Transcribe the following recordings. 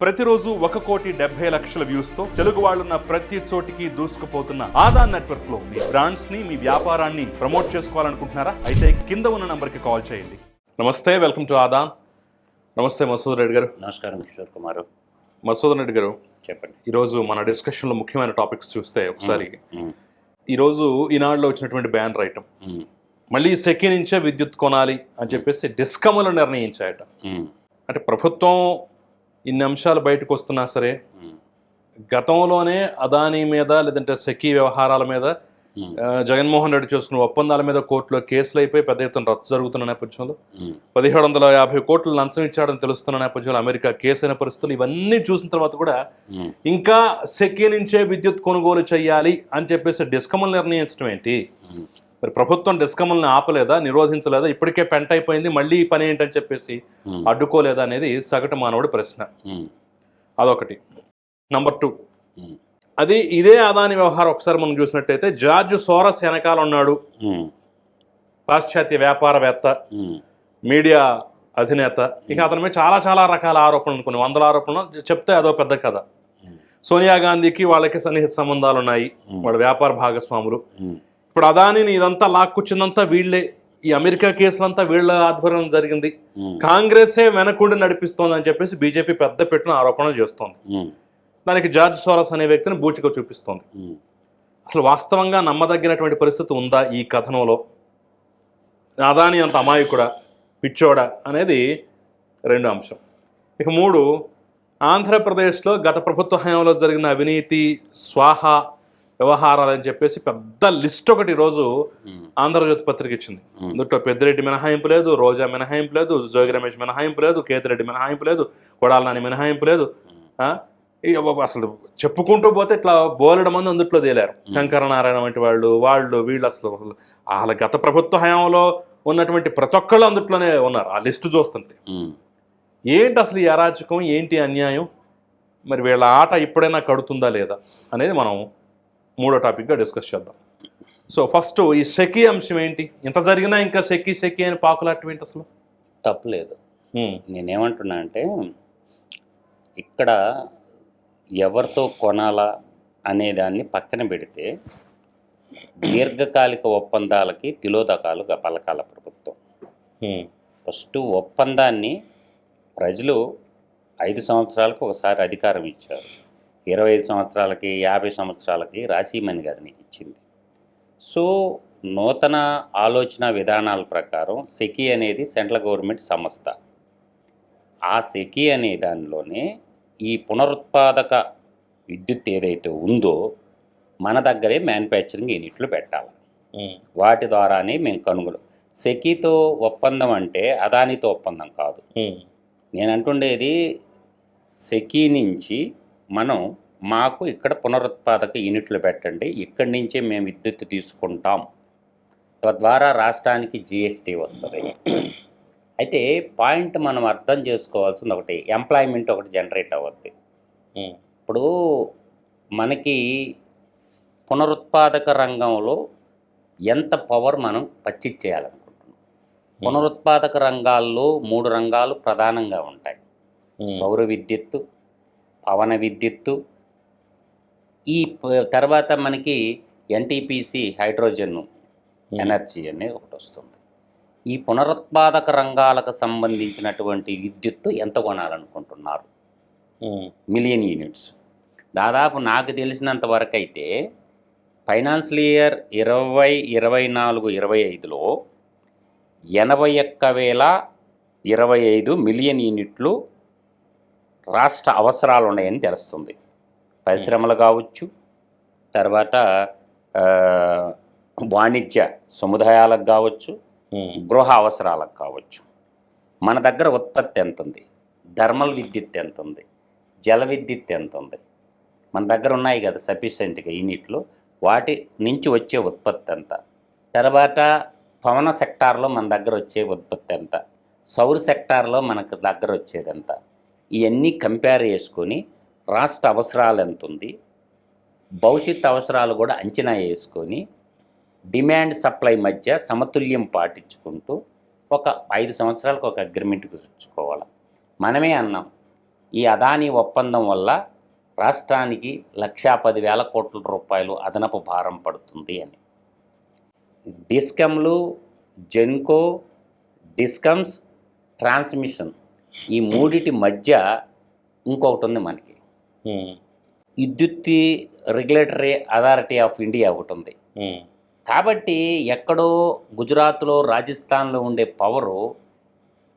ప్రతిరోజు ఒక కోటి డెబ్బై లక్షల వ్యూస్తో తెలుగు వాళ్ళున్న ప్రతి చోటికి దూసుకుపోతున్న ఆదా నెట్వర్క్లో మీ బ్రాండ్స్ని మీ వ్యాపారాన్ని ప్రమోట్ చేసుకోవాలనుకుంటున్నారా? అయితే కింద ఉన్న నంబర్కి కాల్ చేయండి. నమస్తే వెల్కమ్ టు ఆదా నమస్తే మసూద్ రెడ్డి గారు. నమస్కారం కిషోర్ కుమార్. మసూద్ రెడ్డి గారు చెప్పండి. ఈరోజు మన డిస్కషన్లో ముఖ్యమైన టాపిక్స్ చూస్తే ఒకసారి ఈరోజు ఈనాడులో వచ్చినటువంటి బ్యానర్ ఐటమ్ ఉమ్, మళ్ళీ సెకీ నుంచే విద్యుత్ కొనాలి అని చెప్పేసి డిస్కమ్లు నిర్ణయించాయట. అంటే ప్రభుత్వం ఇన్ని అంశాలు బయటకు వస్తున్నా సరే గతంలోనే అదానీ మీద లేదంటే సెకీ వ్యవహారాల మీద జగన్మోహన్ రెడ్డి చేసుకున్న ఒప్పందాల మీద కోర్టులో కేసులు అయిపోయి పెద్ద ఎత్తున రద్దు జరుగుతున్న నేపథ్యంలో పదిహేడు వందల యాభై కోట్లు లంచం ఇచ్చాడని తెలుస్తున్న నేపథ్యంలో అమెరికా కేసు అయిన పరిస్థితులు ఇవన్నీ చూసిన తర్వాత కూడా ఇంకా సెకీ నుంచే విద్యుత్ కొనుగోలు చేయాలి అని చెప్పేసి డిస్కమ్లు నిర్ణయించడం ఏంటి? మరి ప్రభుత్వం డిస్కమ్ల్ని ఆపలేదా? నిరోధించలేదా? ఇప్పటికే పెంట అయిపోయింది. మళ్ళీ ఈ పని ఏంటని చెప్పేసి అడ్డుకోలేదా అనేది సగటు మానవుడి ప్రశ్న. అదొకటి. నంబర్ టూ అది ఇదే అదాని వ్యవహారం ఒకసారి మనం చూసినట్టయితే జార్జ్ సోరస్ వెనకాల ఉన్నాడు పాశ్చాత్య వ్యాపారవేత్త మీడియా అధినేత. ఇక అతని మీద చాలా చాలా రకాల ఆరోపణలు కొన్ని వందల ఆరోపణలు. చెప్తే అదో పెద్ద కథ. సోనియా గాంధీకి వాళ్ళకి సన్నిహిత సంబంధాలు ఉన్నాయి వాళ్ళ వ్యాపార భాగస్వాములు. ఇప్పుడు అదానిని ఇదంతా లాక్కుచ్చిందంతా వీళ్ళే. ఈ అమెరికా కేసులంతా వీళ్ళ ఆధ్వర్యం జరిగింది. కాంగ్రెసే వెనకుండి నడిపిస్తోంది అని చెప్పేసి బీజేపీ పెద్ద పెట్టిన ఆరోపణలు చేస్తోంది. దానికి జార్జ్ సోరస్ అనే వ్యక్తిని బూచిగా చూపిస్తోంది. అసలు వాస్తవంగా నమ్మదగినటువంటి పరిస్థితి ఉందా ఈ కథనంలో? అదాని అంత అమాయకుడా? పిచ్చోడా? అనేది రెండు అంశం. ఇక మూడు ఆంధ్రప్రదేశ్లో గత ప్రభుత్వ హయాంలో జరిగిన అవినీతి స్వాహ వ్యవహారాలు అని చెప్పేసి పెద్ద లిస్ట్ ఒకటి ఈరోజు ఆంధ్రజ్యోతి పత్రిక ఇచ్చింది. అందులో పెద్దిరెడ్డి మినహాయింపు లేదు రోజా మినహాయింపు లేదు జోగి రమేష్ మినహాయింపు లేదు కేతిరెడ్డి మినహాయింపు లేదు కొడాల నాని మినహాయింపు లేదు. అసలు చెప్పుకుంటూ పోతే ఇట్లా బోలెడు మంది అందుట్లో తేలారు. శంకర నారాయణ వంటి వాళ్ళు వాళ్ళు వీళ్ళు అసలు వాళ్ళ గత ప్రభుత్వ హయాంలో ఉన్నటువంటి ప్రతి ఒక్కళ్ళు అందుట్లోనే ఉన్నారు. ఆ లిస్టు చూస్తుంటే. ఏంటి అసలు ఈ అరాచకం? ఏంటి అన్యాయం? మరి వీళ్ళ ఆట ఇప్పుడైనా కడుతుందా లేదా అనేది మనం మూడో టాపిక్గా డిస్కస్ చేద్దాం. సో ఫస్ట్ ఈ సెకీ అంశం ఏంటి? ఇంత జరిగినా ఇంకా సెకీ సెకీ అని పాకులాటం ఏంటి అసలు? తప్పులేదు. నేనేమంటున్నా అంటే ఇక్కడ ఎవరితో కొనాలా అనేదాన్ని పక్కన పెడితే దీర్ఘకాలిక ఒప్పందాలకి తిలోదకాలు పలకాల ప్రభుత్వం. ఫస్ట్ ఒప్పందాన్ని ప్రజలు ఐదు సంవత్సరాలకు ఒకసారి అధికారం ఇచ్చారు. ఇరవై ఐదు సంవత్సరాలకి యాభై సంవత్సరాలకి రాసిమని కాదు నీకు ఇచ్చింది. సో నూతన ఆలోచన విధానాల ప్రకారం సెకీ అనేది సెంట్రల్ గవర్నమెంట్ సంస్థ. ఆ సెకీ అనే దానిలోనే ఈ పునరుత్పాదక విద్యుత్ ఏదైతే ఉందో మన దగ్గరే మ్యానుఫ్యాక్చరింగ్ యూనిట్లు పెట్టాలి. వాటి ద్వారానే మేము కనుగోలు సెకీతో ఒప్పందం అంటే అదానితో ఒప్పందం కాదు. నేను అంటుండేది సెకీ నుంచి మనం మాకు ఇక్కడ పునరుత్పాదక యూనిట్లు పెట్టండి. ఇక్కడి నుంచే మేము విద్యుత్ తీసుకుంటాం. తద్వారా రాష్ట్రానికి జిఎస్టీ వస్తుంది. అయితే పాయింట్ మనం అర్థం చేసుకోవాల్సింది ఒకటి. ఎంప్లాయ్మెంట్ ఒకటి జనరేట్ అవ్వద్ది. ఇప్పుడు మనకి పునరుత్పాదక రంగంలో ఎంత పవర్ మనం పచ్చిచ్చేయాలనుకుంటున్నాం పునరుత్పాదక రంగాల్లో మూడు రంగాలు ప్రధానంగా ఉంటాయి. సౌర విద్యుత్తు పవన విద్యుత్తు. ఈ తర్వాత మనకి ఎన్టీపీసీ హైడ్రోజన్ ఎనర్జీ అనేది ఒకటి వస్తుంది. ఈ పునరుత్పాదక రంగాలకు సంబంధించినటువంటి విద్యుత్తు ఎంత కొనాలనుకుంటున్నారు? Million units. దాదాపు నాకు తెలిసినంత వరకు అయితే ఫైనాన్షియల్ ఇయర్ ఇరవై ఇరవై నాలుగు ఇరవై ఐదులో ఎనభై ఒక్క వేల ఇరవై ఐదు మిలియన్ యూనిట్లు రాష్ట్ర అవసరాలు ఉన్నాయని తెలుస్తుంది. పరిశ్రమలు కావచ్చు తర్వాత వాణిజ్య సముదాయాలకు కావచ్చు గృహ అవసరాలకు కావచ్చు. మన దగ్గర ఉత్పత్తి ఎంత ఉంది థర్మల్ విద్యుత్ ఎంత ఉంది జల విద్యుత్ ఎంత ఉంది మన దగ్గర ఉన్నాయి కదా సఫిషియెంట్గా యూనిట్లు వాటి నుంచి వచ్చే ఉత్పత్తి ఎంత? తర్వాత పవన సెక్టార్లో మన దగ్గర వచ్చే ఉత్పత్తి ఎంత? సౌర సెక్టార్లో మనకు దగ్గర వచ్చేది ఎంత? ఇవన్నీ కంపేర్ చేసుకొని రాష్ట్ర అవసరాలు ఎంత ఉంది భవిష్యత్ అవసరాలు కూడా అంచనా వేసుకొని డిమాండ్ సప్లై మధ్య సమతుల్యం పాటించుకుంటూ ఒక ఐదు సంవత్సరాలకు ఒక అగ్రిమెంట్ కుదుర్చుకోవాలి మనమే అన్నాం ఈ అదానీ ఒప్పందం వల్ల రాష్ట్రానికి లక్షా పదివేల కోట్ల రూపాయలు అదనపు భారం పడుతుంది అని. డిస్కమ్లు జెన్కో డిస్కమ్స్ ట్రాన్స్మిషన్ ఈ మూడిటి మధ్య ఇంకొకటి ఉంది మనకి. విద్యుత్ రెగ్యులేటరీ అథారిటీ ఆఫ్ ఇండియా ఒకటి ఉంది. కాబట్టి ఎక్కడో గుజరాత్లో రాజస్థాన్లో ఉండే పవరు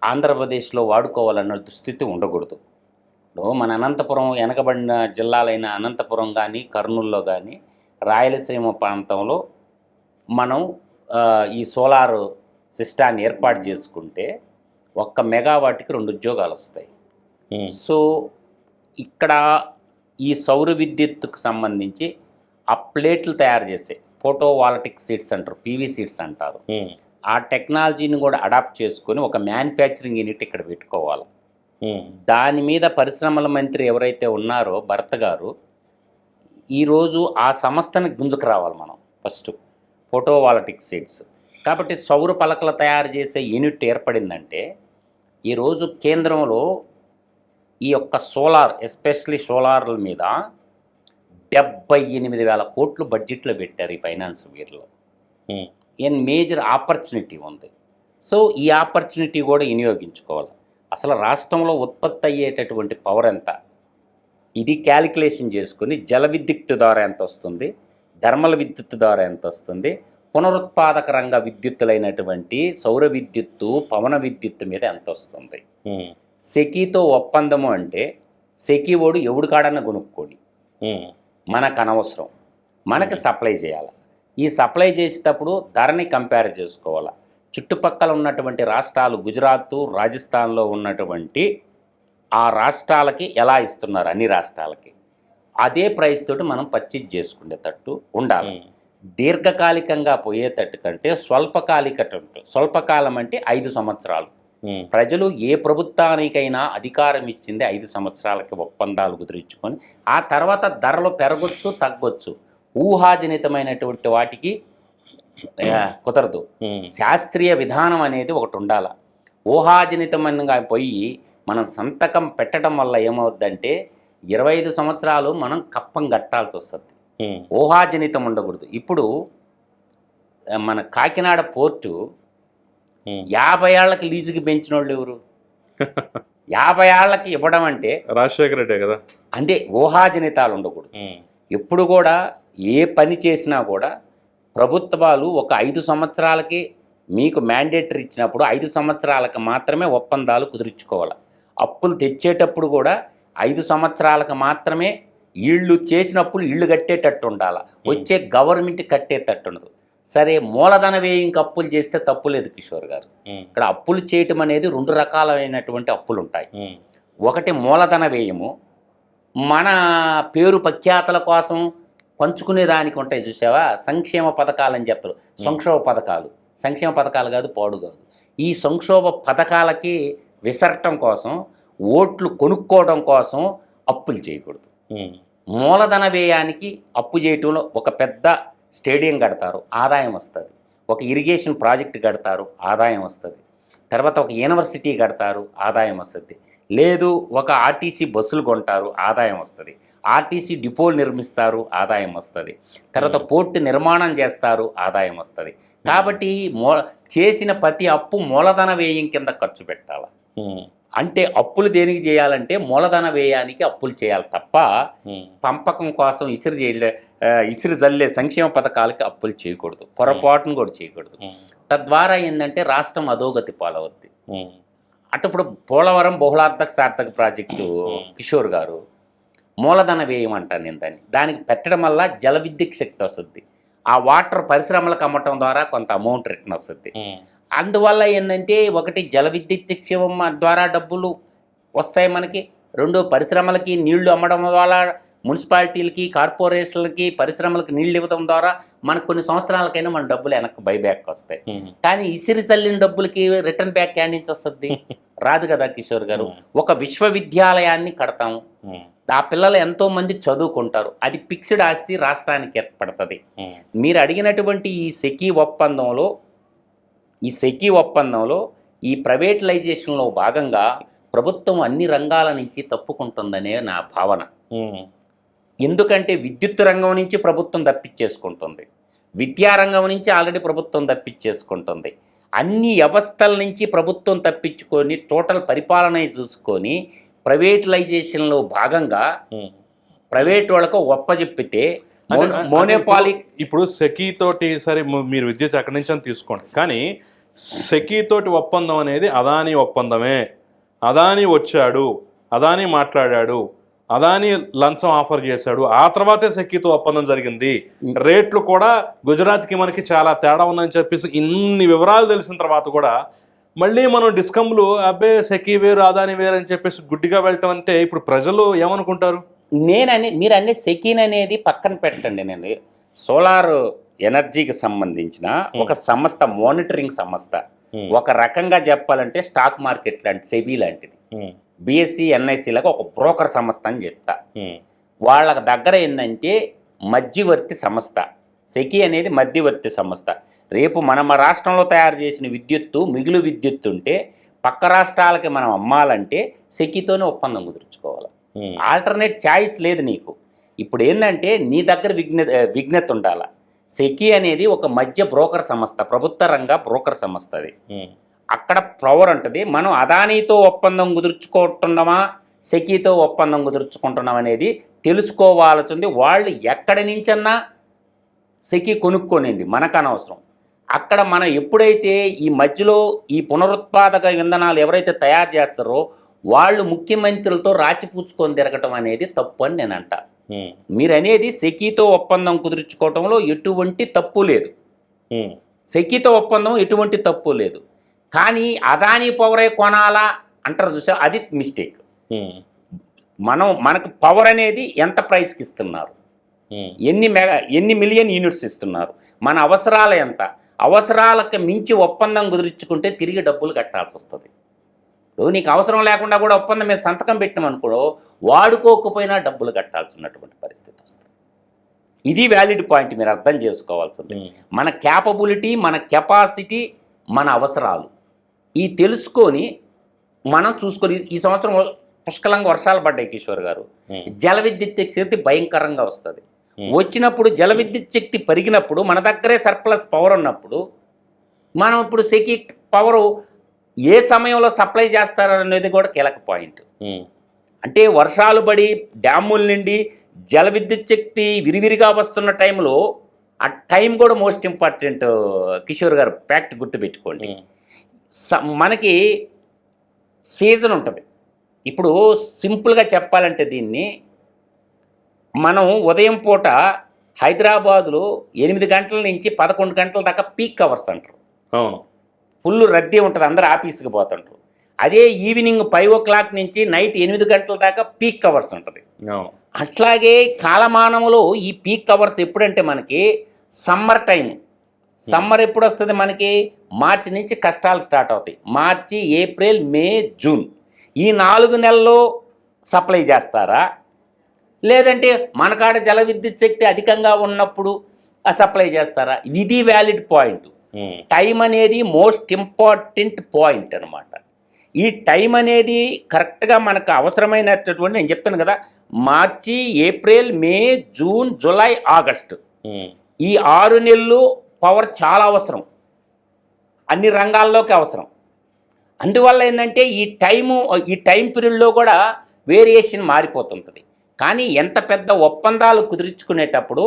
ఆంధ్రప్రదేశ్లో వాడుకోవాలన్న దుస్థితి ఉండకూడదు. ఇప్పుడు మన అనంతపురం వెనకబడిన జిల్లాలైన అనంతపురం కానీ కర్నూలులో కానీ రాయలసీమ ప్రాంతంలో మనం ఈ సోలార్ సిస్టాన్ని ఏర్పాటు చేసుకుంటే ఒక్క మెగావాట్కి రెండు ఉద్యోగాలు వస్తాయి. సో ఇక్కడ ఈ సౌర విద్యుత్తుకు సంబంధించి ఆ ప్లేట్లు తయారు చేసే ఫోటో వాలటిక్ సీట్స్ అంటారు పీవీ సీట్స్ అంటారు. ఆ టెక్నాలజీని కూడా అడాప్ట్ చేసుకొని ఒక మ్యానుఫ్యాక్చరింగ్ యూనిట్ ఇక్కడ పెట్టుకోవాలి. దాని మీద పరిశ్రమల మంత్రి ఎవరైతే ఉన్నారో భరత్ గారు ఈరోజు ఆ సంస్థని గుంజుకు రావాలి మనం ఫస్ట్ ఫోటో వాలటిక్ సీట్స్. కాబట్టి సౌర పలకలు తయారు చేసే యూనిట్ ఏర్పడిందంటే ఈరోజు కేంద్రంలో ఈ యొక్క సోలార్ ఎస్పెషలీ సోలార్ల మీద డెబ్బై ఎనిమిది వేల కోట్లు బడ్జెట్లో పెట్టారు ఈ ఫైనాన్స్ వీరిలో. ఎన్ మేజర్ ఆపర్చునిటీ ఉంది. సో ఈ ఆపర్చునిటీ కూడా వినియోగించుకోవాలి. అసలు రాష్ట్రంలో ఉత్పత్తి అయ్యేటటువంటి పవర్ ఎంత? ఇది క్యాలిక్యులేషన్ చేసుకుని జల విద్యుత్ ద్వారా ఎంత వస్తుంది? థర్మల్ విద్యుత్ ద్వారా ఎంత వస్తుంది? పునరుత్పాదక రంగ విద్యుత్తులైనటువంటి సౌర విద్యుత్తు పవన విద్యుత్తు మీద ఎంత వస్తుంది సెకీతో ఒప్పందము అంటే సెకీ ఓడు ఎవడు కాడన్నా కొనుక్కోడి. మనకు అనవసరం. మనకి సప్లై చేయాలి. ఈ సప్లై చేసేటప్పుడు ధరని కంపేర్ చేసుకోవాలి. చుట్టుపక్కల ఉన్నటువంటి రాష్ట్రాలు గుజరాత్ రాజస్థాన్లో ఉన్నటువంటి ఆ రాష్ట్రాలకి ఎలా ఇస్తున్నారు? అన్ని రాష్ట్రాలకి. అదే ప్రైస్ తోటి మనం పర్చేజ్ చేసుకునేటట్టు ఉండాలి. దీర్ఘకాలికంగా పోయేటట్టు కంటే స్వల్పకాలిక స్వల్పకాలం అంటే ఐదు సంవత్సరాలు. ప్రజలు ఏ ప్రభుత్వానికైనా అధికారం ఇచ్చింది ఐదు సంవత్సరాలకి ఒప్పందాలు కుదిరించుకొని ఆ తర్వాత ధరలు పెరగొచ్చు తగ్గొచ్చు. ఊహాజనితమైనటువంటి వాటికి కుదరదు. శాస్త్రీయ విధానం అనేది ఒకటి ఉండాల. ఊహాజనితమైనగా పోయి మనం సంతకం పెట్టడం వల్ల ఏమవుద్దంటే ఇరవై ఐదు సంవత్సరాలు మనం కప్పం కట్టాల్సి వస్తుంది ఊహాజనితం ఉండకూడదు. ఇప్పుడు మన కాకినాడ పోర్టు. యాభై ఏళ్ళకి లీజుకి పెంచిన వాళ్ళు ఎవరు? యాభై ఏళ్ళకి ఇవ్వడం అంటే రాజశేఖర రెడ్డే కదా? అంతే ఊహాజనితాలు ఉండకూడదు. ఎప్పుడు కూడా ఏ పని చేసినా కూడా ప్రభుత్వాలు ఒక ఐదు సంవత్సరాలకి మీకు మ్యాండేటరీ ఇచ్చినప్పుడు ఐదు సంవత్సరాలకు మాత్రమే ఒప్పందాలు కుదుర్చుకోవాలి. అప్పులు తెచ్చేటప్పుడు కూడా ఐదు సంవత్సరాలకు మాత్రమే ఇళ్ళు చేసినప్పుడు ఇళ్ళు కట్టేటట్టు ఉండాలి. వచ్చే గవర్నమెంట్ కట్టేటట్టు ఉండదు. సరే మూలధన వ్యయంకి అప్పులు చేస్తే తప్పు లేదు కిషోర్ గారు. ఇక్కడ అప్పులు చేయటం అనేది రెండు రకాలైనటువంటి అప్పులు ఉంటాయి. ఒకటి మూలధన వ్యయము. మన పేరు ప్రఖ్యాతల కోసం పంచుకునే దానికి ఉంటాయి చూసావా? సంక్షేమ పథకాలు అని చెప్తారు. సంక్షోభ పథకాలు. సంక్షేమ పథకాలు కాదు పాడు కాదు. ఈ సంక్షోభ పథకాలకి విసరటం కోసం ఓట్లు కొనుక్కోవడం కోసం అప్పులు చేయకూడదు. మూలధన వ్యయానికి అప్పు చేయటంలో ఒక పెద్ద స్టేడియం కడతారు ఆదాయం వస్తుంది. ఒక ఇరిగేషన్ ప్రాజెక్ట్ కడతారు ఆదాయం వస్తుంది. తర్వాత ఒక యూనివర్సిటీ కడతారు ఆదాయం వస్తుంది. లేదు ఒక ఆర్టీసీ బస్సులు కొంటారు ఆదాయం వస్తుంది. ఆర్టీసీ డిపోలు నిర్మిస్తారు ఆదాయం వస్తుంది. తర్వాత పోర్టు నిర్మాణం చేస్తారు ఆదాయం వస్తుంది. కాబట్టి మూ చేసిన ప్రతి అప్పు మూలధన వ్యయం కింద ఖర్చు పెట్టాలి? అంటే అప్పులు దేనికి చేయాలంటే మూలధన వ్యయానికి అప్పులు చేయాలి తప్ప పంపకం కోసం ఇసురు చేయలే ఇసురు జల్లే సంక్షేమ పథకాలకి అప్పులు చేయకూడదు. పొరపాటును కూడా చేయకూడదు. తద్వారా ఏంటంటే రాష్ట్రం అధోగతి పాలవద్ది. ఉమ్, అటు ఇప్పుడు పోలవరం బహుళార్థక సార్థక ప్రాజెక్టు కిషోర్ గారు మూలధన వ్యయం అంటాను నేను దాన్ని. దానికి పెట్టడం వల్ల జల విద్యుత్ శక్తి వస్తుంది. ఆ వాటర్ పరిశ్రమలకు అమ్మటం ద్వారా కొంత అమౌంట్ రిటర్న్ వస్తుంది. అందువల్ల ఏంటంటే ఒకటి జల విద్యుత్ నిక్షేపం ద్వారా డబ్బులు వస్తాయి మనకి. రెండు పరిశ్రమలకి నీళ్ళు అమ్మడం వల్ల మున్సిపాలిటీలకి కార్పొరేషన్లకి పరిశ్రమలకి నీళ్ళు ఇవ్వడం ద్వారా మనకు కొన్ని సంవత్సరాలకైనా మన డబ్బులు వెనక్కి బైబ్యాక్ వస్తాయి. కానీ ఇసిరి చల్లిన డబ్బులకి రిటర్న్ బ్యాక్ యాడ్ నుంచి వస్తుంది? రాదు కదా కిషోర్ గారు. ఒక విశ్వవిద్యాలయాన్ని కడతాము ఆ పిల్లలు ఎంతో మంది చదువుకుంటారు. అది ఫిక్స్డ్ ఆస్తి రాష్ట్రానికి ఏర్పడుతుంది. మీరు అడిగినటువంటి ఈ సెకీ ఒప్పందంలో ఈ సెకీ ఒప్పందంలో ఈ ప్రైవేటలైజేషన్లో భాగంగా ప్రభుత్వం అన్ని రంగాల నుంచి తప్పుకుంటుందనే నా భావన. ఎందుకంటే విద్యుత్ రంగం నుంచి ప్రభుత్వం తప్పించేసుకుంటుంది. విద్యారంగం నుంచి ఆల్రెడీ ప్రభుత్వం తప్పించేసుకుంటుంది. అన్ని వ్యవస్థల నుంచి ప్రభుత్వం తప్పించుకొని టోటల్ పరిపాలన చూసుకొని ప్రైవేటలైజేషన్లో భాగంగా. ప్రైవేట్ వాళ్ళకు ఒప్పజెప్పితే అంటే- మోనో- అంటే మోనోపాలి ఇప్పుడు- సెకీ తోటి సరే మీరు విద్యుత్ ఎక్కడి నుంచి తీసుకోండి. కానీ సెకీ తోటి ఒప్పందం అనేది అదాని ఒప్పందమే. అదాని వచ్చాడు అదాని మాట్లాడాడు అదాని లంచం ఆఫర్ చేశాడు ఆ తర్వాతే సెకీతో ఒప్పందం జరిగింది. రేట్లు కూడా గుజరాత్కి మనకి చాలా తేడా ఉందని చెప్పేసి ఇన్ని వివరాలు తెలిసిన తర్వాత కూడా మళ్ళీ మనం డిస్కమ్లు అబ్బే సెకీ వేరు అదాని వేరు అని చెప్పేసి గుడ్డిగా వెళ్ళటం అంటే ఇప్పుడు ప్రజలు ఏమనుకుంటారు? నేనని మీరు అనే సెకీన్ అనేది పక్కన పెట్టండి నేను. సోలార్ ఎనర్జీకి సంబంధించిన ఒక సంస్థ మానిటరింగ్ సంస్థ. ఒక రకంగా చెప్పాలంటే స్టాక్ మార్కెట్ లాంటి సెబీ లాంటిది. బిఎస్సి ఎన్ఐసిలకు ఒక బ్రోకర్ సంస్థ అని చెప్తా. ఉమ్, వాళ్ళ దగ్గర ఏంటంటే మధ్యవర్తి సంస్థ. సెకి అనేది మధ్యవర్తి సంస్థ. రేపు మన రాష్ట్రంలో తయారు చేసిన విద్యుత్తు మిగులు విద్యుత్తు ఉంటే పక్క రాష్ట్రాలకి మనం అమ్మాలంటే సెకితోనే ఒప్పందం కుదుర్చుకోవాలి. ఆల్టర్నేట్ ఛాయిస్ లేదు నీకు. ఇప్పుడు ఏంటంటే నీ దగ్గర విఘ్న విఘ్నత ఉండాల? సెకి అనేది ఒక మధ్య బ్రోకర్ సంస్థ ప్రభుత్వ రంగ బ్రోకర్ సంస్థ అది. అక్కడ పవర్ ఉంటుంది. మనం అదానీతో ఒప్పందం కుదుర్చుకుంటున్నామా సెకీతో ఒప్పందం కుదుర్చుకుంటున్నాం అనేది తెలుసుకోవాల్సింది. వాళ్ళు ఎక్కడి నుంచన్నా సెకీ కొనుక్కోనండి మనకు అనవసరం అక్కడ మనం ఎప్పుడైతే ఈ మధ్యలో ఈ పునరుత్పాదక ఇంధనాలు ఎవరైతే తయారు చేస్తారో వాళ్ళు ముఖ్యమంత్రులతో రాచిపూచుకొని తిరగటం అనేది తప్పు అని నేను అంట ఉమ్, మీరు అనేది సెకీతో ఒప్పందం కుదుర్చుకోవటంలో ఎటువంటి తప్పు లేదు. సెకీతో ఒప్పందం ఎటువంటి తప్పు లేదు. కానీ అదానీ పవరే కొనాలా అంటారు చూసా అది మిస్టేక్. మనం మనకు పవర్ అనేది ఎంత ప్రైస్కి ఇస్తున్నారు. ఎన్ని మెగా ఎన్ని మిలియన్ యూనిట్స్ ఇస్తున్నారు? మన అవసరాలు ఎంత? అవసరాలకు మించి ఒప్పందం కుదుర్చుకుంటే తిరిగి డబ్బులు కట్టాల్సి వస్తుంది నీకు అవసరం లేకుండా కూడా ఒప్పందం మీద సంతకం పెట్టినామనుకో వాడుకోకపోయినా డబ్బులు కట్టాల్సి ఉన్నటువంటి పరిస్థితి వస్తుంది. ఇది వ్యాలిడ్ పాయింట్ మీరు అర్థం చేసుకోవాల్సింది. మన క్యాపబిలిటీ మన కెపాసిటీ మన అవసరాలు. ఈ తెలుసుకొని మనం చూసుకొని ఈ సంవత్సరం పుష్కలంగా వర్షాలు పడ్డాయి కిషోర్ గారు. జల విద్యుత్ శక్తి భయంకరంగా వస్తుంది. వచ్చినప్పుడు జల విద్యుత్ శక్తి పెరిగినప్పుడు మన దగ్గరే సర్ప్లస్ పవర్ ఉన్నప్పుడు మనం ఇప్పుడు సెకి పవరు ఏ సమయంలో సప్లై చేస్తారనేది కూడా కీలక పాయింట్. అంటే వర్షాలు పడి డ్యాముల నుండి జల విద్యుత్ శక్తి విరివిరిగా వస్తున్న టైంలో ఆ టైం కూడా మోస్ట్ ఇంపార్టెంట్ కిషోర్ గారు ఫ్యాక్ట్ గుర్తుపెట్టుకోండి. మనకి సీజన్ ఉంటుంది. ఇప్పుడు సింపుల్గా చెప్పాలంటే దీన్ని మనం ఉదయం పూట హైదరాబాదులో ఎనిమిది గంటల నుంచి పదకొండు గంటల దాకా పీక్ అవర్స్ అంటారు. అవును. ఫుల్ రద్దీ ఉంటుంది అందరు ఆఫీస్కి పోతుంటారు అదే ఈవినింగ్ ఫైవ్ ఓ క్లాక్ నుంచి నైట్ ఎనిమిది గంటల దాకా పీక్ అవర్స్ ఉంటుంది. అట్లాగే కాలమానములో ఈ పీక్ అవర్స్ ఎప్పుడంటే మనకి సమ్మర్ టైం సమ్మర్ ఎప్పుడు వస్తుంది మనకి? మార్చి నుంచి కష్టాలు స్టార్ట్ అవుతాయి. March April May June. ఈ నాలుగు నెలల్లో సప్లై చేస్తారా? లేదంటే మనకాడ జల విద్యుత్ శక్తి అధికంగా ఉన్నప్పుడు సప్లై చేస్తారా? ఇది వ్యాలిడ్ పాయింట్. టైం అనేది మోస్ట్ ఇంపార్టెంట్ పాయింట్ అనమాట ఈ టైం అనేది కరెక్ట్గా మనకు అవసరమైనటువంటి నేను చెప్పాను కదా March April May June July August. ఉమ్, ఈ ఆరు నెలలు పవర్ చాలా అవసరం. అన్ని రంగాల్లోకి అవసరం. అందువల్ల ఏంటంటే ఈ టైము ఈ టైం పీరియడ్లో కూడా వేరియేషన్ మారిపోతుంటుంది. కానీ ఎంత పెద్ద ఒప్పందాలు కుదుర్చుకునేటప్పుడు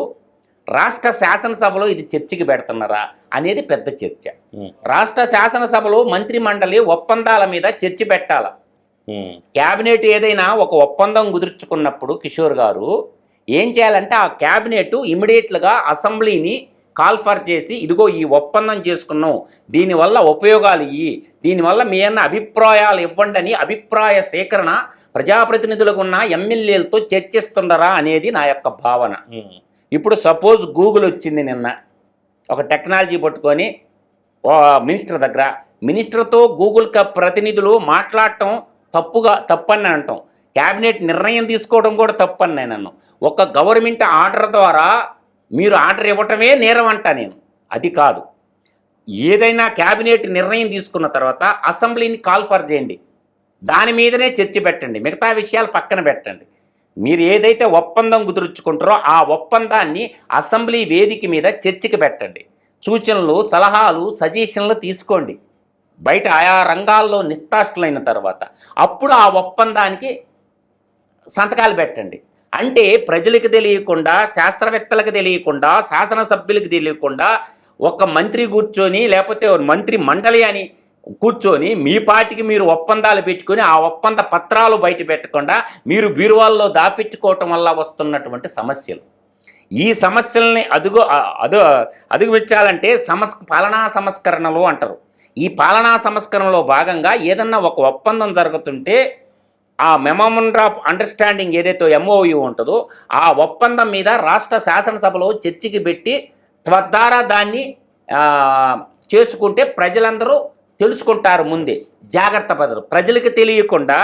రాష్ట్ర శాసనసభలో ఇది చర్చకి పెడుతున్నారా అనేది పెద్ద చర్చ. రాష్ట్ర శాసనసభలో మంత్రి మండలి ఒప్పందాల మీద చర్చ పెట్టాల. క్యాబినెట్ ఏదైనా ఒక ఒప్పందం కుదుర్చుకున్నప్పుడు కిషోర్ గారు ఏం చేయాలంటే ఆ క్యాబినెట్ ఇమీడియట్లుగా అసెంబ్లీని కాల్ఫర్ చేసి ఇదిగో ఈ ఒప్పందం చేసుకున్నాం దీనివల్ల ఉపయోగాలు ఇవి దీనివల్ల మీ అన్న అభిప్రాయాలు ఇవ్వండి అని అభిప్రాయ సేకరణ ప్రజాప్రతినిధులకు ఉన్న ఎమ్మెల్యేలతో చర్చిస్తుండరా అనేది నా యొక్క భావన. ఇప్పుడు సపోజ్ గూగుల్ వచ్చింది నిన్న. ఒక టెక్నాలజీ పట్టుకొని మినిస్టర్ దగ్గర మినిస్టర్తో గూగుల్ క ప్రతినిధులు మాట్లాడటం తప్పుగా తప్పని అంటాం. క్యాబినెట్ నిర్ణయం తీసుకోవడం కూడా తప్పని నేను అన్ను. ఒక గవర్నమెంట్ ఆర్డర్ ద్వారా మీరు ఆర్డర్ ఇవ్వటమే నేరం అంటా నేను. అది కాదు. ఏదైనా క్యాబినెట్ నిర్ణయం తీసుకున్న తర్వాత అసెంబ్లీని కాల్ఫర్ చేయండి. దాని మీదనే చర్చ పెట్టండి. మిగతా విషయాలు పక్కన పెట్టండి. మీరు ఏదైతే ఒప్పందం కుదుర్చుకుంటారో ఆ ఒప్పందాన్ని అసెంబ్లీ వేదిక మీద చర్చకి పెట్టండి. సూచనలు సలహాలు సజెషన్లు తీసుకోండి. బయట ఆయా రంగాల్లో నిస్తాష్టులైన తర్వాత అప్పుడు ఆ ఒప్పందానికి సంతకాలు పెట్టండి. అంటే ప్రజలకు తెలియకుండా శాస్త్రవేత్తలకు తెలియకుండా శాసనసభ్యులకు తెలియకుండా ఒక మంత్రి కూర్చొని లేకపోతే మంత్రి మండలి అని కూర్చొని మీ పార్టీకి మీరు ఒప్పందాలు పెట్టుకొని ఆ ఒప్పంద పత్రాలు బయట పెట్టకుండా మీరు బీరువాల్లో దాపెట్టుకోవటం వల్ల వస్తున్నటువంటి సమస్యలు. ఈ సమస్యల్ని అదుగు అదు అదుగుమించాలంటే సమస్ పాలనా సంస్కరణలు అంటారు. ఈ పాలనా సంస్కరణలో భాగంగా ఏదన్నా ఒక ఒప్పందం జరుగుతుంటే ఆ మెమోమండ్ ఆఫ్ అండర్స్టాండింగ్ ఏదైతే ఎంఓయూ ఉంటుందో ఆ ఒప్పందం మీద రాష్ట్ర శాసనసభలో చర్చకి పెట్టి తద్వారా దాన్ని చేసుకుంటే ప్రజలందరూ తెలుసుకుంటారు ముందే. జాగ్రత్త పడరు ప్రజలకు తెలియకుండా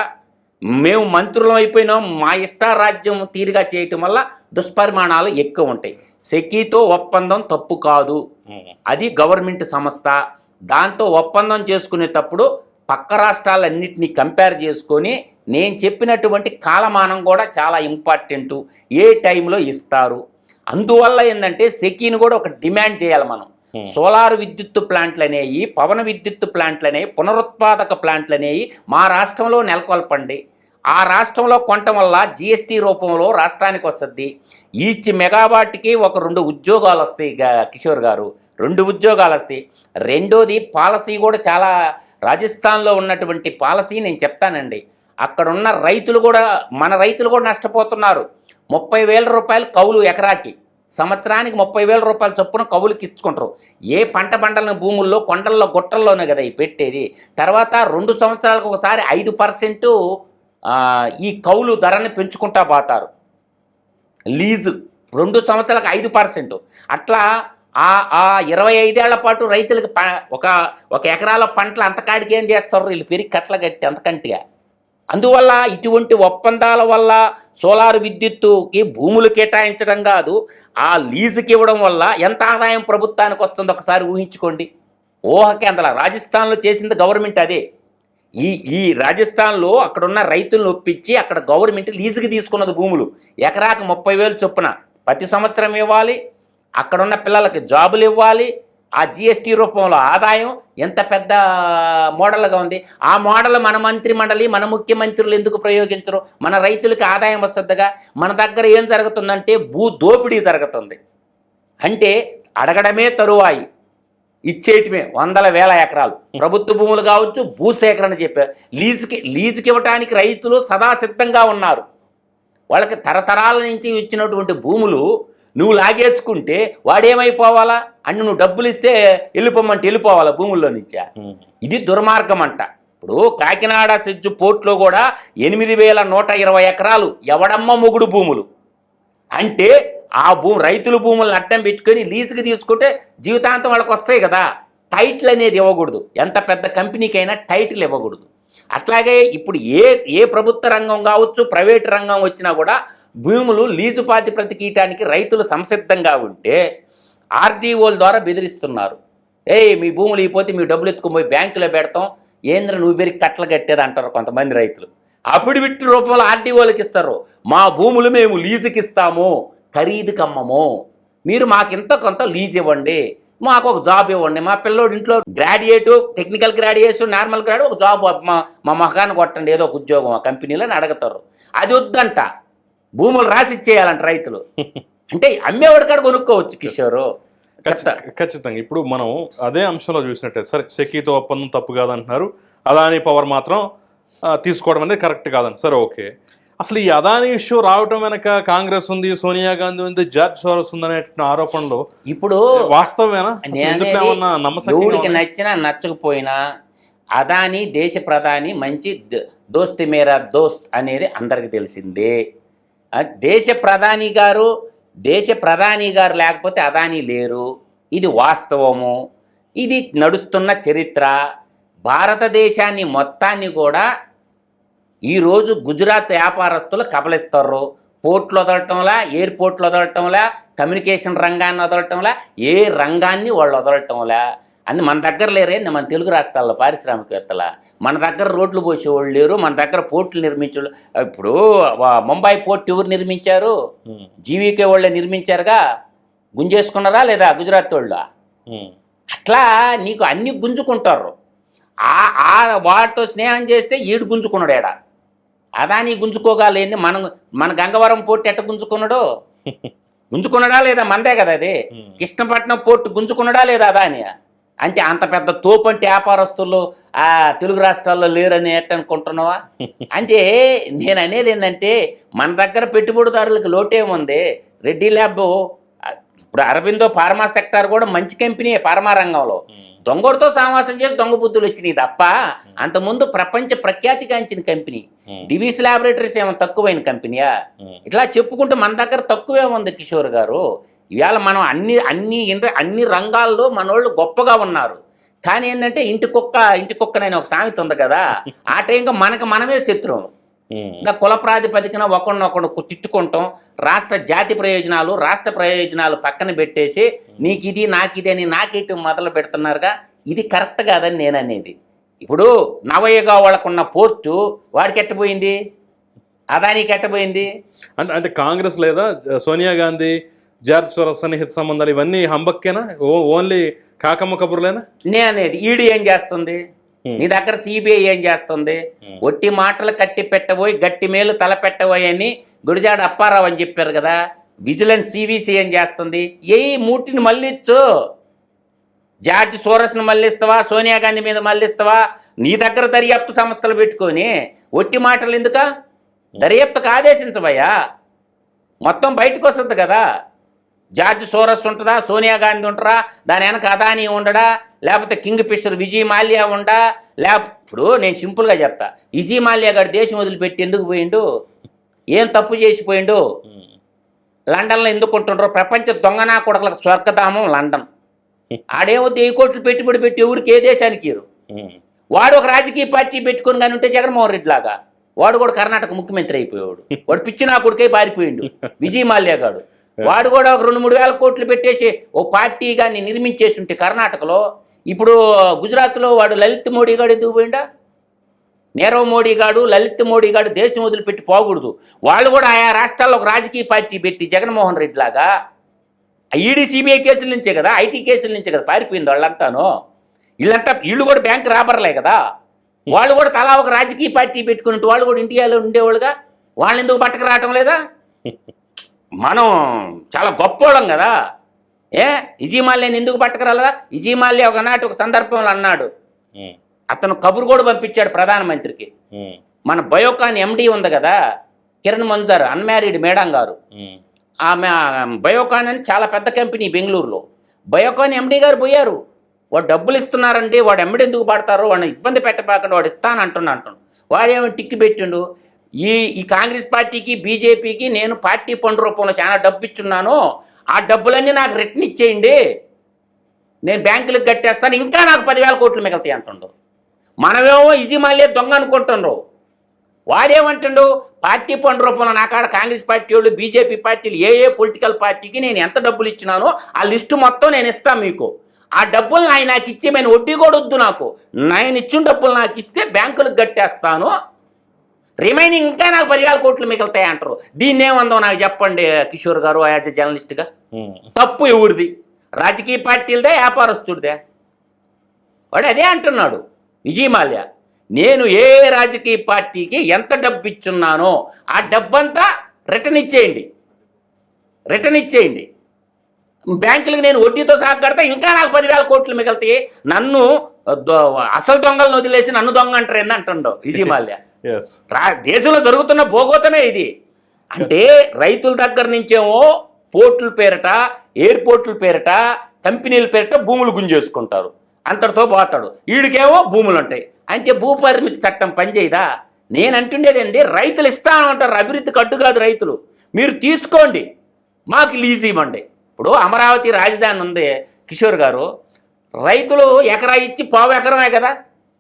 మేము మంత్రులం అయిపోయినాం మా ఇష్టారాజ్యం తీరుగా చేయటం వల్ల దుష్పరిమాణాలు ఎక్కువ ఉంటాయి. సెకీతో ఒప్పందం తప్పు కాదు. అది గవర్నమెంట్ సంస్థ. దాంతో ఒప్పందం చేసుకునేటప్పుడు పక్క రాష్ట్రాలన్నింటినీ కంపేర్ చేసుకొని నేను చెప్పినటువంటి కాలమానం కూడా చాలా ఇంపార్టెంట్. ఏ టైంలో ఇస్తారు? అందువల్ల ఏంటంటే సెకీని కూడా ఒక డిమాండ్ చేయాలి మనం. Hmm. సోలార్ విద్యుత్ ప్లాంట్లు అనేవి పవన విద్యుత్ ప్లాంట్లు అనేవి పునరుత్పాదక ప్లాంట్లు అనేవి మా రాష్ట్రంలో నెలకొల్పండి. ఆ రాష్ట్రంలో కొనటం వల్ల జిఎస్టీ రూపంలో రాష్ట్రానికి వస్తుంది. ఈచ్ మెగావాట్కి ఒక రెండు ఉద్యోగాలు వస్తాయి కిషోర్ గారు. రెండు ఉద్యోగాలు వస్తాయి రెండోది పాలసీ కూడా చాలా రాజస్థాన్లో ఉన్నటువంటి పాలసీ నేను చెప్తానండి. అక్కడున్న రైతులు కూడా మన రైతులు కూడా నష్టపోతున్నారు. ముప్పై వేల రూపాయలు కౌలు ఎకరాకి. సంవత్సరానికి ముప్పై వేల రూపాయల చొప్పున కవులకి ఇచ్చుకుంటారు. ఏ పంట పంటలను భూముల్లో కొండల్లో గుట్టల్లోనే కదా ఈ పెట్టేది. తర్వాత రెండు సంవత్సరాలకు ఒకసారి ఐదు పర్సెంటు ఈ కౌలు ధరని పెంచుకుంటా పోతారు. లీజు రెండు సంవత్సరాలకు ఐదు పర్సెంట్. అట్లా ఆ ఆ ఇరవై ఐదేళ్ళ పాటు రైతులకు ప ఒక ఒక ఎకరాల పంటలు అంతకాడికి ఏం చేస్తారు? వీళ్ళు పెరిగి కట్ల కట్టి అంతకంటిగా అందువల్ల ఇటువంటి ఒప్పందాల వల్ల సోలార్ విద్యుత్తుకి భూములు కేటాయించడం కాదు ఆ లీజుకి ఇవ్వడం వల్ల ఎంత ఆదాయం ప్రభుత్వానికి వస్తుందో ఒకసారి ఊహించుకోండి. ఊహకి అందులో రాజస్థాన్లో చేసింది గవర్నమెంట్ అదే. ఈ ఈ రాజస్థాన్లో అక్కడున్న రైతులను ఒప్పించి అక్కడ గవర్నమెంట్ లీజుకి తీసుకున్నది భూములు. ఎకరాకు ముప్పై వేలు చొప్పున ప్రతి సంవత్సరం ఇవ్వాలి అక్కడున్న పిల్లలకి జాబులు ఇవ్వాలి ఆ జిఎస్టీ రూపంలో ఆదాయం ఎంత పెద్ద మోడల్గా ఉంది? ఆ మోడల్ మన మంత్రి మండలి మన ముఖ్యమంత్రులు ఎందుకు ప్రయోగించరు? మన రైతులకి ఆదాయం వస్తుందిగా. మన దగ్గర ఏం జరుగుతుందంటే భూ దోపిడీ జరుగుతుంది. అంటే అడగడమే తరువాయి. ఇచ్చేయటమే వందల వేల ఎకరాలు. ప్రభుత్వ భూములు కావచ్చు భూసేకరణ చెప్పారు లీజుకి లీజుకి ఇవ్వటానికి రైతులు సదా సిద్ధంగా ఉన్నారు. వాళ్ళకి తరతరాల నుంచి ఇచ్చినటువంటి భూములు నువ్వు లాగేసుకుంటే వాడేమైపోవాలా? అని నువ్వు డబ్బులు ఇస్తే వెళ్ళిపోమంటే వెళ్ళిపోవాలా భూముల్లో నుంచా ఇది దుర్మార్గం అంట ఇప్పుడు కాకినాడ సెజ్జు పోర్ట్లో కూడా ఎనిమిది వేల నూట ఇరవై ఎకరాలు ఎవడమ్మ మొగుడు భూములు? అంటే ఆ భూ రైతుల భూములను అడ్డం పెట్టుకొని లీజుకి తీసుకుంటే జీవితాంతం వాళ్ళకి వస్తాయి కదా. టైటిల్ అనేది ఇవ్వకూడదు. ఎంత పెద్ద కంపెనీకైనా టైటిల్ ఇవ్వకూడదు. అట్లాగే ఇప్పుడు ఏ ఏ ప్రభుత్వ రంగం కావచ్చు ప్రైవేట్ రంగం వచ్చినా కూడా భూములు లీజు ప్రాతిపత్తి కీయటానికి రైతులు సంసిద్ధంగా ఉంటే ఆర్డీఓల ద్వారా బెదిరిస్తున్నారు. ఏయ్ మీ భూములు అయిపోతే మీ డబ్బులు ఎత్తుకుపోయి బ్యాంకులో పెడతాం. ఏంద్ర నువ్వు పెరిగి కట్టలు కట్టేది అంటారు కొంతమంది రైతులు. అప్పుడు విట్టి రూపంలో ఆర్డీఓలకు ఇస్తారు. మా భూములు మేము లీజుకి ఇస్తాము ఖరీదుకి అమ్మము. మీరు మాకు ఇంత కొంత లీజ్ ఇవ్వండి. మాకు ఒక జాబ్ ఇవ్వండి. మా పిల్లోడు ఇంట్లో graduate technical graduation normal graduate ఒక జాబ్ మా మా మహాన్ని కొట్టండి. ఏదో ఒక ఉద్యోగం ఆ కంపెనీలో అని అడుగుతారు. అది వద్దంట. భూములు రాసి ఇచ్చేయాలంట రైతులు. అంటే అమ్మేవాడి కాడ కొనుక్కోవచ్చు కిషోరు. ఖచ్చితంగా. ఇప్పుడు మనం అదే అంశంలో చూసినట్టే సరే సెకీతో ఒప్పందం తప్పు కాదంటున్నారు. అదానీ పవర్ మాత్రం తీసుకోవడం అనేది కరెక్ట్ కాదని సరే ఓకే. అసలు ఈ అదానీ ఇష్యూ రావటం వెనక కాంగ్రెస్ ఉంది సోనియా గాంధీ ఉంది జార్జ్ సోరస్ ఉంది అనే ఆరోపణలు ఇప్పుడు వాస్తవమేనా? ఎవరికి? నచ్చినా నచ్చకపోయినా అదాని దేశ ప్రధాని మంచి దోస్తి మేరా దోస్త్ అనేది అందరికి తెలిసిందే. దేశ ప్రధాని గారు దేశ ప్రధాని గారు లేకపోతే అదాని లేరు. ఇది వాస్తవము. ఇది నడుస్తున్న చరిత్ర. భారతదేశాన్ని మొత్తాన్ని కూడా ఈరోజు గుజరాత్ వ్యాపారస్తులు కబలిస్తారు. పోర్ట్లు వదలటంలా ఎయిర్పోర్ట్లు వదలటంలా కమ్యూనికేషన్ రంగాన్ని వదలటంలా ఏ రంగాన్ని వాళ్ళు వదలటంలా. అని మన దగ్గర లేరే మన తెలుగు రాష్ట్రాల్లో పారిశ్రామికవేత్తల. మన దగ్గర రోడ్లు పోసేవాళ్ళు లేరు మన దగ్గర పోర్టులు నిర్మించే ఇప్పుడు ముంబై పోర్ట్ ఎవరు నిర్మించారు? జీవీకే వాళ్ళే నిర్మించారుగా? గుంజేసుకున్నారా లేదా గుజరాత్ వాళ్ళు? అట్లా నీకు అన్ని గుంజుకుంటారు. ఆ ఆ వాటితో స్నేహం చేస్తే ఈడు గుంజుకున్నాడు ఏడ? అదాని గుంజుకోగలేంది మనం మన గంగవరం పోర్టు ఎట్ట గుంజుకున్నాడు? గుంజుకున్నాడా లేదా? మందే కదా అది. కృష్ణపట్నం పోర్టు గుంజుకున్నాడా లేదా అదాని అంటే అంత పెద్ద తోపంటి వ్యాపారస్తులు ఆ తెలుగు రాష్ట్రాల్లో లేరని ఎట్ట అనుకుంటున్నావా అంటే నేను అనేది ఏంటంటే మన దగ్గర పెట్టుబడిదారులకు లోటేముంది రెడ్డి ల్యాబ్ ఇప్పుడు అరబిందో ఫార్మా సెక్టార్ కూడా మంచి కంపెనీ ఫార్మా రంగంలో. ఉమ్, దొంగడితో సమావేశం చేసి దొంగ బుద్ధులు వచ్చినాయి తప్ప అంతకుముందు ప్రపంచ ప్రఖ్యాతిగాంచిన కంపెనీ. డివిస్ ల్యాబొరేటరీస్ ఏమో తక్కువైన కంపెనీయా? ఇట్లా చెప్పుకుంటే మన దగ్గర తక్కువే ఉంది కిషోర్ గారు. ఇవాళ మనం అన్ని అన్ని ఇంట- అన్ని రంగాల్లో మనోళ్ళు గొప్పగా ఉన్నారు. కానీ ఏంటంటే ఇంటి కుక్క ఇంటి కుక్కనని ఒక సామెత ఉంది కదా ఆ టైంగా మనకు మనమే శత్రువు. ఇంకా కుల ప్రాతిపదికన ఒకరినొకడు తిట్టుకుంటాం రాష్ట్ర జాతి ప్రయోజనాలు రాష్ట్ర ప్రయోజనాలు పక్కన పెట్టేసి నీకు ఇది నాకు ఇది అని నాకేటి మొదలు పెడుతున్నారుగా ఇది కరెక్ట్ కాదని నేను అనేది. ఇప్పుడు నవయుగా వాళ్ళకున్న పోర్టు వాడికి ఎట్టపోయింది అదానికి ఎట్టపోయింది అంటే అంటే కాంగ్రెస్ లేదా సోనియా గాంధీ జార్జ్ సోరస్ సన్నిహిత సంబంధాలు ఇవన్నీ హంబక్కేనా? ఓన్లీ కాకమ్మ కబుర్లేనా? నే అనేది ఈడీ ఏం చేస్తుంది. నీ దగ్గర సిబిఐ ఏం చేస్తుంది. ఒట్టి మాటలు కట్టి పెట్టబోయి గట్టి మేలు తల పెట్టబోయి అని గుడిజాడ అప్పారావు అని చెప్పారు కదా. విజిలెన్స్ సివిసి ఏం చేస్తుంది? ఏ మూటిని మళ్ళిచ్చు. జార్జ్ సోరస్ను మళ్ళిస్తావా? సోనియా గాంధీ మీద మళ్ళిస్తావా? నీ దగ్గర దర్యాప్తు సంస్థలు పెట్టుకొని ఒట్టి మాటలు ఎందుక? దర్యాప్తుకు ఆదేశించబయ్యా మొత్తం బయటకు వస్తుంది కదా. జార్జ్ సోరస్ ఉంటుందా? సోనియా గాంధీ ఉంటారా? దాని వెనక అదానీ ఉండడా? లేకపోతే కింగ్ ఫిషర్ విజయ్ మాల్యా ఉండా? లేక ఇప్పుడు నేను సింపుల్గా చెప్తా. విజయ్ మాల్యా గారు దేశం వదిలిపెట్టి ఎందుకు పోయిండు? ఏం తప్పు చేసిపోయిండు లండన్లో ఎందుకు ఉంటుండ్రో? ప్రపంచ దొంగనా కొడకల స్వర్గధామం లండన్. ఆడేమో వెయ్యి కోట్లు పెట్టుబడి పెట్టి ఎవరికి ఏ దేశానికి ఇరు వాడు ఒక రాజకీయ పార్టీ పెట్టుకొని కానీ ఉంటే జగన్మోహన్ రెడ్డి లాగా. వాడు కూడా కర్ణాటక ముఖ్యమంత్రి అయిపోయాడు వాడు పిచ్చి నా కొడుకై పారిపోయిండు. విజయ్ మాల్యా గాడు. వాడు కూడా ఒక రెండు మూడు వేల కోట్లు పెట్టేసి ఓ పార్టీ కానీ నిర్మించేసి ఉంటే కర్ణాటకలో ఇప్పుడు గుజరాత్లో వాడు లలిత్ మోడీ గాడు ఎందుకు పోయిండా? నీరవ్ మోడీ గాడు లలిత్ మోడీ గాడు దేశం వదిలిపెట్టి పోకూడదు. వాళ్ళు కూడా ఆయా రాష్ట్రాల్లో ఒక రాజకీయ పార్టీ పెట్టి జగన్మోహన్ రెడ్డి లాగా ఈడీ సిబిఐ కేసుల నుంచే కదా ఐటీ కేసుల నుంచే కదా పారిపోయింది వాళ్ళంతాను. వీళ్ళంతా వీళ్ళు కూడా బ్యాంక్ రాబర్లే కదా. వాళ్ళు కూడా తలా ఒక రాజకీయ పార్టీ పెట్టుకున్నట్టు వాళ్ళు కూడా ఇండియాలో ఉండేవాళ్ళుగా. వాళ్ళు ఎందుకు పట్టకు రావటం లేదా? మనం చాలా గొప్పోళ్ళం కదా. ఏ? ఇజీమాల్యాని ఎందుకు పట్టకరాలదా? ఇజీమాల్యా ఒకనాటి ఒక సందర్భంలో అన్నాడు. అతను కబురు కూడా పంపించాడు ప్రధానమంత్రికి. మన బయోకాన్ ఎండి ఉంది కదా కిరణ్ మంజుదార్ అన్మ్యారీడ్ మేడం గారు. ఆమె బయోకాన్ అని చాలా పెద్ద కంపెనీ బెంగళూరులో. బయోకాన్ ఎండి గారు పోయారు. వాడు డబ్బులు ఇస్తున్నారండి వాడు ఎంబడి ఎందుకు పడతారు వాడిని ఇబ్బంది పెట్టబాకండి వాడు ఇస్తాను అంటున్నా అంటున్నాడు. వాడేమో టిక్కి పెట్టిండు. ఈ ఈ కాంగ్రెస్ పార్టీకి బీజేపీకి నేను పార్టీ పండు రూపంలో చాలా డబ్బు ఇచ్చున్నాను ఆ డబ్బులన్నీ నాకు రిటర్న్ ఇచ్చేయండి. నేను బ్యాంకులకు కట్టేస్తాను. ఇంకా నాకు పదివేల కోట్లు మిగులుతాయి అంటుండు. మనమేమో ఇజిమాలే దొంగ అనుకుంటుండ్రు. వాడేమంటుండు? పార్టీ పండు రూపంలో నాకాడ కాంగ్రెస్ పార్టీ వాళ్ళు బీజేపీ పార్టీలు ఏ ఏ పొలిటికల్ పార్టీకి నేను ఎంత డబ్బులు ఇచ్చినానో ఆ లిస్టు మొత్తం నేను ఇస్తాను మీకు. ఆ డబ్బులు ఆయన నాకు ఇచ్చేమైన వడ్డీ కూడా వద్దు నాకు. నేను ఇచ్చిన డబ్బులు నాకు ఇస్తే బ్యాంకులకు కట్టేస్తాను. రిమైనింగ్ ఇంకా నాకు పదివేల కోట్లు మిగులుతాయి అంటారు దీన్ని ఏమందో నాకు చెప్పండి కిషోర్ గారు యాజ్ ఎ జర్నలిస్ట్గా తప్పు ఎవరిది? రాజకీయ పార్టీలదే వ్యాపారస్తుడిదే? వాడు అదే అంటున్నాడు విజయమాల్య. నేను ఏ రాజకీయ పార్టీకి ఎంత డబ్బు ఇచ్చున్నానో ఆ డబ్బంతా రిటర్న్ ఇచ్చేయండి. రిటర్న్ ఇచ్చేయండి. బ్యాంకులకు నేను వడ్డీతో సహా కడితే ఇంకా నాకు పదివేల కోట్లు మిగులుతాయి. నన్ను దొ- అసలు దొంగలను వదిలేసి నన్ను దొంగ అంటారు ఏంది అంటుండో విజయమాల్య. దేశంలో జరుగుతున్న భోగోతమే ఇది. అంటే రైతుల దగ్గర నుంచేమో పోర్టుల పేరట ఎయిర్పోర్టుల పేరట కంపెనీల పేరట భూములు గుంజేసుకుంటారు. అంతటితో పోతాడు. వీడికేమో భూములు ఉంటాయి. అంటే భూ పరిమితి చట్టం పనిచేయదా? నేను అంటుండేది ఏంది? రైతులు ఇస్తానంటారు అభివృద్ధికి అడ్డు కాదు రైతులు. మీరు తీసుకోండి. మాకు లీజ్ ఇవ్వండి. ఇప్పుడు అమరావతి రాజధాని ఉంది కిషోర్ గారు. రైతులు ఎకరా ఇచ్చి పావు ఎకరమే కదా?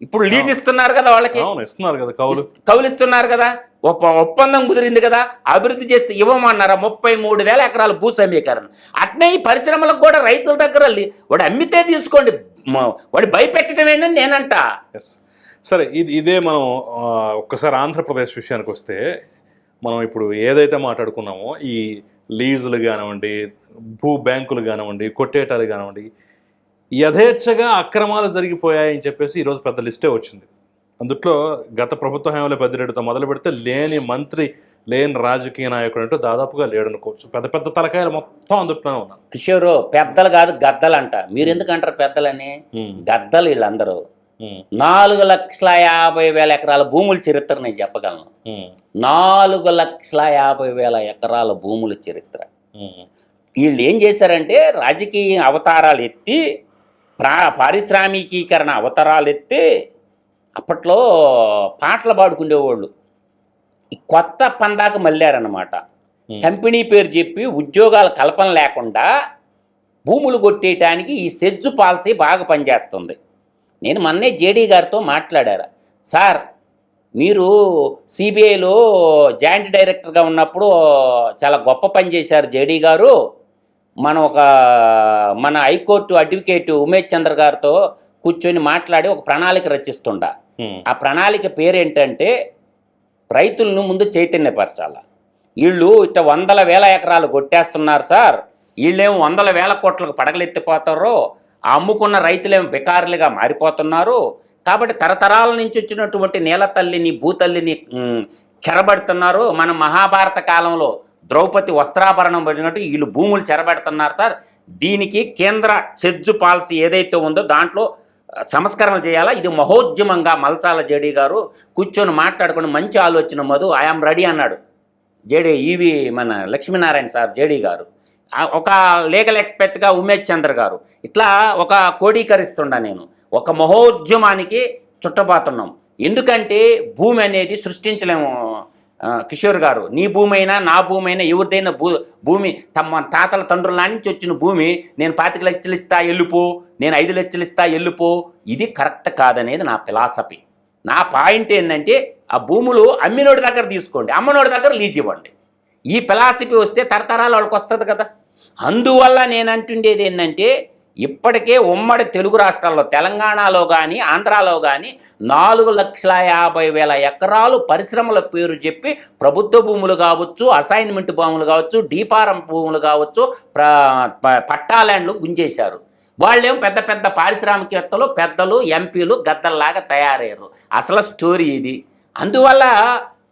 ఇప్పుడు లీజ్ ఇస్తున్నారు కదా వాళ్ళకి. ఇస్తున్నారు కదా కౌలు. కౌలిస్తున్నారు కదా. ఒప్ప ఒప్పందం కుదిరింది కదా. అభివృద్ధి చేస్తే ఇవ్వమన్నారా? ముప్పై మూడు వేల ఎకరాల భూ సమీకరణ అట్నే ఈ పరిశ్రమలకు కూడా రైతుల దగ్గర వాడు అమ్మితే తీసుకోండి. వాడు భయపెట్టడం ఏంటని నేనంట. సరే ఇది ఇదే మనం ఒక్కసారి ఆంధ్రప్రదేశ్ విషయానికి వస్తే మనం ఇప్పుడు ఏదైతే మాట్లాడుకున్నామో ఈ లీజులు కానివ్వండి భూ బ్యాంకులు కానివ్వండి కొట్టేటాలు కానివ్వండి యథేచ్ఛగా అక్రమాలు జరిగిపోయాయని చెప్పేసి ఈరోజు పెద్ద లిస్టే వచ్చింది. అందుట్లో గత ప్రభుత్వ హయాంలో పెద్దిరెడ్డితో మొదలు పెడితే లేని మంత్రి లేని రాజకీయ నాయకుడు అంటూ దాదాపుగా లేడు అనుకోవచ్చు పెద్ద పెద్ద తలకాయలు మొత్తం అందుట్లోనే ఉన్నారు కిషోరు పెద్దలు కాదు గద్దలు అంట మీరు ఎందుకు అంటారు పెద్దలని? గద్దలు వీళ్ళందరూ. నాలుగు లక్షల యాభై వేల ఎకరాల భూముల చరిత్ర నేను చెప్పగలను. నాలుగు లక్షల యాభై వేల ఎకరాల భూముల చరిత్ర. వీళ్ళు ఏం చేశారంటే రాజకీయ అవతారాలు ఎత్తి ప్రా పారిశ్రామికీకరణ అవతారాలు ఎత్తి అప్పట్లో పాటలు పాడుకునేవాళ్ళు ఈ కొత్త పందాకు మళ్ళారనమాట. కంపెనీ పేరు చెప్పి ఉద్యోగాల కల్పన లేకుండా భూములు కొట్టేయటానికి ఈ సెజ్జు పాలసీ బాగా పనిచేస్తుంది. నేను మొన్నే జేడీ గారితో మాట్లాడారా. సార్ మీరు సిబిఐలో జాయింట్ డైరెక్టర్గా ఉన్నప్పుడు చాలా గొప్ప పని చేశారు జేడీ గారు. మనం ఒక మన హైకోర్టు అడ్వకేట్ ఉమేష్ చంద్ర గారితో కూర్చొని మాట్లాడి ఒక ప్రణాళిక రచిస్తుండ. ఆ ప్రణాళిక పేరేంటంటే రైతులను ముందు చైతన్యపరచాల. వీళ్ళు ఇట్ట వందల వేల ఎకరాలు కొట్టేస్తున్నారు సార్. వీళ్ళేమో వందల వేల కోట్లకు పడగలెత్తిపోతారు అమ్ముకున్న రైతులేమో బికారులుగా మారిపోతున్నారు. కాబట్టి తరతరాల నుంచి వచ్చినటువంటి నేల తల్లిని భూతల్లిని చెరబడుతున్నారు. మన మహాభారత కాలంలో ద్రౌపది వస్త్రాభరణం పడినట్టు వీళ్ళు భూములు చెరబెడుతున్నారు సార్. దీనికి కేంద్ర చెజ్జు పాలసీ ఏదైతే ఉందో దాంట్లో సంస్కరణలు చేయాలా? ఇది మహోద్యమంగా మల్చాల జేడీ గారు కూర్చొని మాట్లాడుకుని మంచి ఆలోచన మధు ఐఆమ్ రెడీ అన్నాడు. జేడీ ఈవి మన లక్ష్మీనారాయణ సార్ జేడీ గారు. ఒక లీగల్ ఎక్స్పర్ట్గా ఉమేష్ చంద్ర గారు. ఇట్లా ఒక కోడీకరిస్తుండా నేను. ఒక మహోద్యమానికి చుట్టబోతున్నాం. ఎందుకంటే భూమి అనేది సృష్టించలేము. కిషోర్ గారు నీ భూమి అయినా నా భూమి అయినా ఎవరిదైనా భూ భూమి తమ తాతల తండ్రుల నుంచి వచ్చిన భూమి నేను పాతిక లక్షలు ఇస్తా వెళ్ళిపో నేను ఐదు లక్షలు ఇస్తా ఎల్లుపో ఇది కరెక్ట్ కాదనేది నా ఫిలాసఫీ. నా పాయింట్ ఏంటంటే ఆ భూములు అమ్మినోడి దగ్గర తీసుకోండి అమ్మనోడి దగ్గర లీజ్ ఇవ్వండి. ఈ ఫిలాసఫీ వస్తే తరతరాలు వాళ్ళకి వస్తుంది కదా. అందువల్ల నేను అంటుండేది ఏంటంటే ఇప్పటికే ఉమ్మడి తెలుగు రాష్ట్రాల్లో తెలంగాణలో కానీ ఆంధ్రాలో కానీ నాలుగు లక్షల యాభై వేల ఎకరాలు పరిశ్రమల పేరు చెప్పి ప్రభుత్వ భూములు కావచ్చు అసైన్మెంట్ భూములు కావచ్చు డీపారం భూములు కావచ్చు పట్టాల్యాండ్లు గుంజేశారు. వాళ్ళేమో పెద్ద పెద్ద పారిశ్రామికవేత్తలు పెద్దలు ఎంపీలు గద్దల్లాగా తయారయ్యారు. అసలు స్టోరీ ఇది. అందువల్ల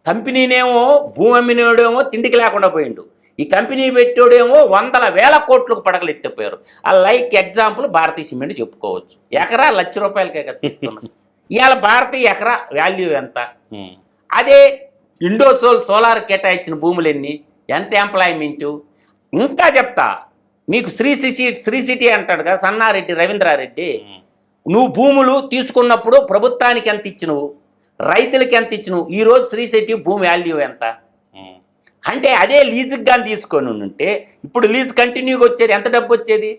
కంపెనీనేమో భూమి అమ్మినోడేమో తిండికి లేకుండా పోయిండు. ఈ కంపెనీ పెట్టోడేమో వందల వేల కోట్లకు పడగలు ఎత్తిపోయారు. ఆ లైక్ ఎగ్జాంపుల్ భారతీయ సిమెంట్ చెప్పుకోవచ్చు. ఎకరా లక్ష రూపాయలకే కదా తీసుకున్నాం. ఇవాళ భారతీయ ఎకరా వాల్యూ ఎంత? అదే ఇండోసోల్ సోలార్ కేటాయించిన భూములు ఎన్ని? ఎంత ఎంప్లాయ్మెంట్ ఇంకా చెప్తా మీకు శ్రీ సిటీ శ్రీ సిటీ అంటాడు కదా సన్నారెడ్డి రవీంద్రారెడ్డి. నువ్వు భూములు తీసుకున్నప్పుడు ప్రభుత్వానికి ఎంత ఇచ్చినవు? రైతులకి ఎంత ఇచ్చినవు? ఈరోజు శ్రీ సిటీ భూమి వాల్యూ ఎంత? అంటే అదే లీజుకి కానీ తీసుకొని ఉంటే ఇప్పుడు లీజ్ కంటిన్యూగా వచ్చేది ఎంత డబ్బు వచ్చేది?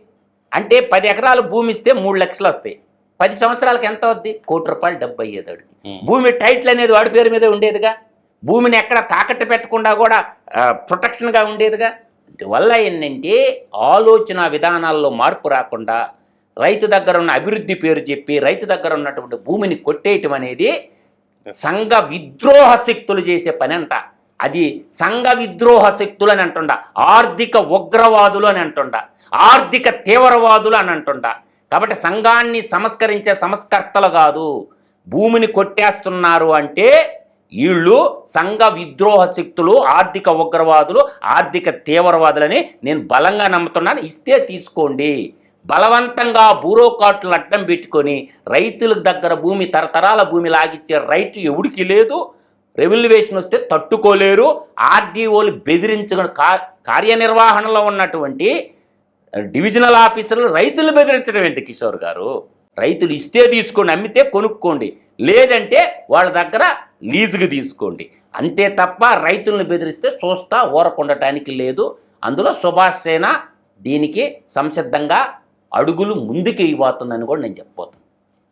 అంటే పది ఎకరాలు భూమి ఇస్తే మూడు లక్షలు వస్తాయి. పది సంవత్సరాలకి ఎంత అవుద్ది? కోటి రూపాయలు డబ్బు అయ్యేది వాడికి. భూమి టైటిల్ అనేది వాడి పేరు మీదే ఉండేదిగా? భూమిని ఎక్కడ తాకట్టు పెట్టకుండా కూడా ప్రొటెక్షన్గా ఉండేదిగా? వల్ల ఏంటంటే ఆలోచన విధానాల్లో మార్పు రాకుండా రైతు దగ్గర ఉన్న అభివృద్ధి పేరు చెప్పి రైతు దగ్గర ఉన్నటువంటి భూమిని కొట్టేయటం అనేది సంఘ విద్రోహ శక్తులు చేసే పని అంట. అది సంఘ విద్రోహ శక్తులు అని అంటుండ ఆర్థిక ఉగ్రవాదులు అని అంటుండ ఆర్థిక తీవ్రవాదులు అని అంటుండ. కాబట్టి సంఘాన్ని సంస్కరించే సంస్కర్తలు కాదు భూమిని కొట్టేస్తున్నారు అంటే వీళ్ళు సంఘ విద్రోహ శక్తులు ఆర్థిక ఉగ్రవాదులు ఆర్థిక తీవ్రవాదులని నేను బలంగా నమ్ముతున్నాను. ఇస్తే తీసుకోండి. బలవంతంగా బూరోకాట్లు అడ్డం పెట్టుకొని రైతుల దగ్గర భూమి తరతరాల భూమి లాగిచ్చే రైతు ఎవడికి లేదు. రెవల్యువేషన్ వస్తే తట్టుకోలేరు ఆర్డీఓలు బెదిరించ కార్యనిర్వహణలో ఉన్నటువంటి డివిజనల్ ఆఫీసర్లు రైతులు బెదిరించడం ఏంటి కిషోర్ గారు? రైతులు ఇస్తే తీసుకోండి అమ్మితే కొనుక్కోండి. లేదంటే వాళ్ళ దగ్గర లీజుకి తీసుకోండి. అంతే తప్ప రైతులను బెదిరిస్తే చూస్తా ఊరకుండటానికి లేదు. అందులో సుభాష్ సేన దీనికి సంసిద్ధంగా అడుగులు ముందుకు ఇవ్వబోతుందని కూడా నేను చెప్పబోతున్నాను